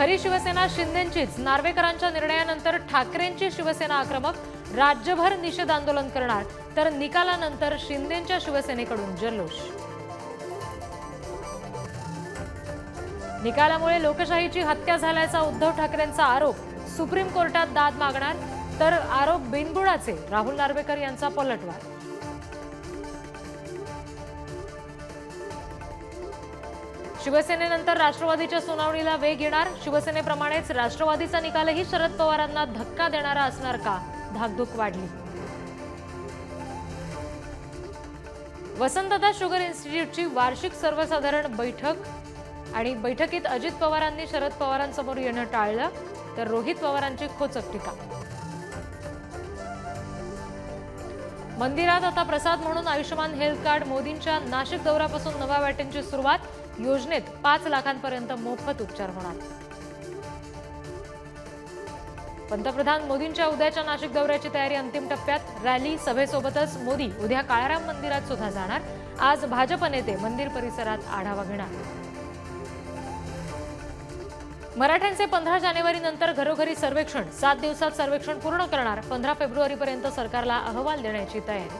खरी शिवसेना शिंदेचीच. नार्वेकरांच्या निर्णयानंतर ठाकरेंची शिवसेना आक्रमक राज्यभर निषेध आंदोलन करणार तर निकालानंतर शिंदेच्या शिवसेनेकडून जल्लोष. निकालामुळे लोकशाहीची हत्या झाल्याचा उद्धव ठाकरेंचा आरोप सुप्रीम कोर्टात दाद मागणार तर आरोप बिनबुडाचे राहुल नार्वेकर यांचा पलटवार. शिवसेनेनंतर राष्ट्रवादीच्या सुनावणीला वेग येणार. शिवसेनेप्रमाणेच राष्ट्रवादीचा निकालही शरद पवारांना धक्का देणारा असणार का? धाकधूक वाढली. वसंतदा शुगर इन्स्टिट्यूटची वार्षिक सर्वसाधारण बैठक आणि बैठकीत अजित पवारांनी शरद पवारांसमोर येणं टाळलं तर रोहित पवारांची खोचक टीका. मंदिरात आता प्रसाद म्हणून आयुष्यमान हेल्थ कार्ड मोदींच्या नाशिक दौऱ्यापासून नव्या वाटेंची सुरुवात. योजनेत पाच लाखांपर्यंत मोफत उपचार होणार. पंतप्रधान मोदींच्या उद्याच्या नाशिक दौऱ्याची तयारी अंतिम टप्प्यात. रॅली सभेसोबतच मोदी उद्या काळाराम मंदिरात सुद्धा जाणार. आज भाजप नेते मंदिर परिसरात आढावा घेणार. मराठ्यांचे पंधरा जानेवारी नंतर घरोघरी सर्वेक्षण सात दिवसात सर्वेक्षण पूर्ण करणार पंधरा फेब्रुवारीपर्यंत सरकारला अहवाल देण्याची तयारी.